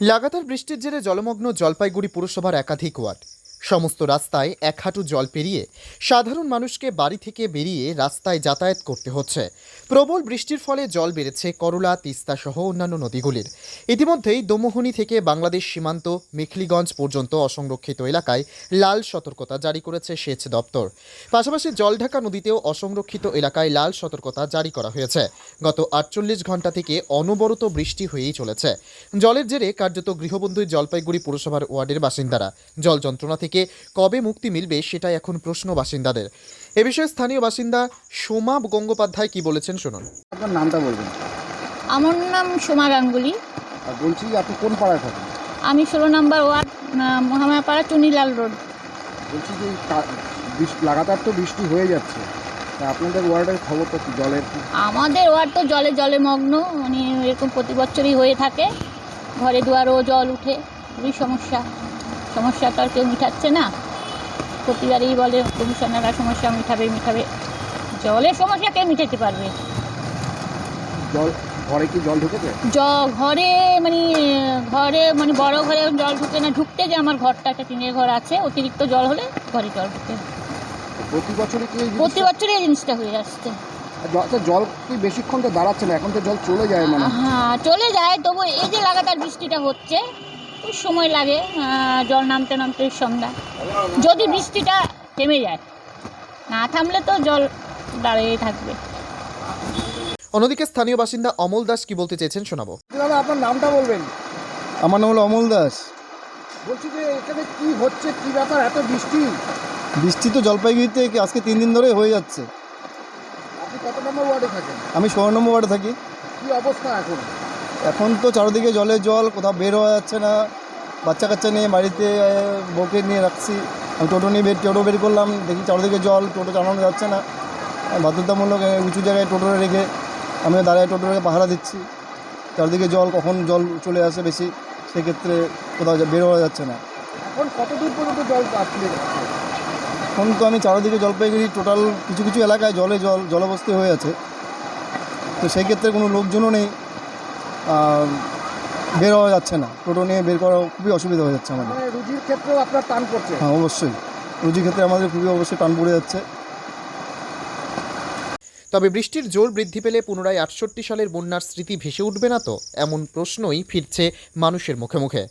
লাগাতার বৃষ্টির জেরে জলমগ্ন জলপাইগুড়ি পুরসভার একাধিক ওয়ার্ড। সমস্ত রাস্তায় এক হাঁটু জল পেরিয়ে সাধারণ মানুষকে বাড়ি থেকে বেরিয়ে রাস্তায় যাতায়াত করতে হচ্ছে। প্রবল বৃষ্টির ফলে জল বেড়েছে করলা, তিস্তা সহ অন্যান্য নদীগুলির। ইতিমধ্যেই দমোহনী থেকে বাংলাদেশ সীমান্ত, মেখলিগঞ্জ পর্যন্ত অসংরক্ষিত এলাকায় লাল সতর্কতা জারি করেছে সেচ দপ্তর। পাশাপাশি জলঢাকা নদীতেও অসংরক্ষিত এলাকায় লাল সতর্কতা জারি করা হয়েছে। গত আটচল্লিশ ঘণ্টা থেকে অনবরত বৃষ্টি হয়েই চলেছে। জলের জেরে কার্যত গৃহবন্ধু জলপাইগুড়ি পুরসভার ওয়ার্ডের বাসিন্দারা জল যন্ত্রণা থেকে কবে মুক্তি মিলবে সেটাই এখন প্রশ্ন বাসিন্দাদের। এ বিষয়ে স্থানীয় বাসিন্দা সোমা গঙ্গোপাধ্যায় কি বলেছেন শুনুন। আপনার নামটা বলবেন। আমার নাম সোমা গাঙ্গুলি। আর বলছি আপনি কোন পাড়ায় থাকেন? আমি ষোলো নম্বর ওয়ার্ড মহামায়াপাড়া চুনিলাল রোড। বলছি যে এই কা- বৃষ্টি লাগাতার তো বৃষ্টি হয়ে যাচ্ছে। তা আপনাদের ওয়ার্ডের খবরটা কি জলের কি? আমাদের ওয়ার্ড তো জলে জলে মগ্ন মানে এরকম প্রতি বছরই হয়ে থাকে। ঘরে দুয়ারও জল উঠে খুবই সমস্যা। সমস্যা তো আর কেউ মিঠাচ্ছে না। প্রতিবারই বলে কমিশনাররা সমস্যা মিটাবে মিঠাবে জলের সমস্যা কে মিটাতে পারবে? জল ঘরে কি জল ঢুকেছে? জ ঘরে মানে ঘরে মানে বড় ঘরে জল ঢুকে না ঢুকতে যে আমার ঘরটা একটা টিনের ঘর আছে অতিরিক্ত জল হলে ঘরে জল ঢুকে। প্রতি বছরই কি প্রতি বছরই এই জিনিসটা হয়ে আসছে। আচ্ছা, জল কি বেশিক্ষণ তো দাঁড়াচ্ছে না এখন তো জল চলে যায় মানে হ্যাঁ চলে যায় তবু এই যে লাগাতার বৃষ্টিটা হচ্ছে সময় লাগে আহ, জল নামতে নামতে সন্ধ্যা। যদি বৃষ্টিটা থেমে যায় না থামলে তো জল দাঁড়িয়ে থাকবে। অন্যদিকে স্থানীয় বাসিন্দা অমল দাস কি বলতে চেয়েছেন শোনাবো। দাদা আপনার নামটা বলবেন? আমার নাম হলো অমল দাস। বলছি যে এখানে কি হচ্ছে কি ব্যাপার এত বৃষ্টি? বৃষ্টি তো জলপাইগুড়িতে আজকে তিন দিন ধরে হয়ে যাচ্ছে। আপনি কত নম্বর ওয়ার্ডে থাকেন? আমি ষোলো নম্বর ওয়ার্ডে থাকি। কি অবস্থা এখন? এখন তো চারিদিকে জলের জল কোথাও বের হওয়া যাচ্ছে না। বাচ্চা কাচ্চা নিয়ে বাড়িতে বউকে নিয়ে রাখছি। আমি টোটো নিয়ে বের টোটো বের করলাম দেখি চারিদিকে জল টোটো চালানো যাচ্ছে না। বাধ্যতামূলক উঁচু জায়গায় টোটো রেখে আমি দাঁড়ায় টোটো রেখে পাহারা দিচ্ছি। চারিদিকে জল কখন জল চলে আসে বেশি সেক্ষেত্রে কোথাও বের হওয়া যাচ্ছে না। এখন কত দূর পর্যন্ত জল এখন তো আমি চারিদিকে জলপাইগুড়ি টোটাল কিছু কিছু এলাকায় জলে জল জলবস্তি হয়ে আছে। তো সেই ক্ষেত্রে কোনো লোকজনও নেই। বের হওয়া যাচ্ছে না। টোটো নিয়ে বের করা খুবই অসুবিধা হয়ে যাচ্ছে আমাদের। মানে রুজির ক্ষেত্রেও আপনার টান পড়ছে? হ্যাঁ অবশ্যই। রুজি ক্ষেত্রে আমাদের খুবই অবশ্যই টান পড়ে যাচ্ছে। তবে বৃষ্টির জোর বৃদ্ধি পেলে পুনরায় আটষট্টি সালের বন্যার স্মৃতি ভেসে উঠবে না তো? এমন প্রশ্নই ফিরছে মানুষের মুখে মুখে।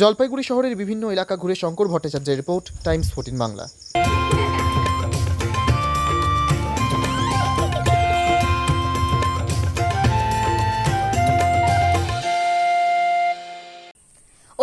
জলপাইগুড়ি শহরের বিভিন্ন এলাকা ঘুরে শঙ্কর ভট্টাচার্যের রিপোর্ট টাইমস ফোর্টিন বাংলা।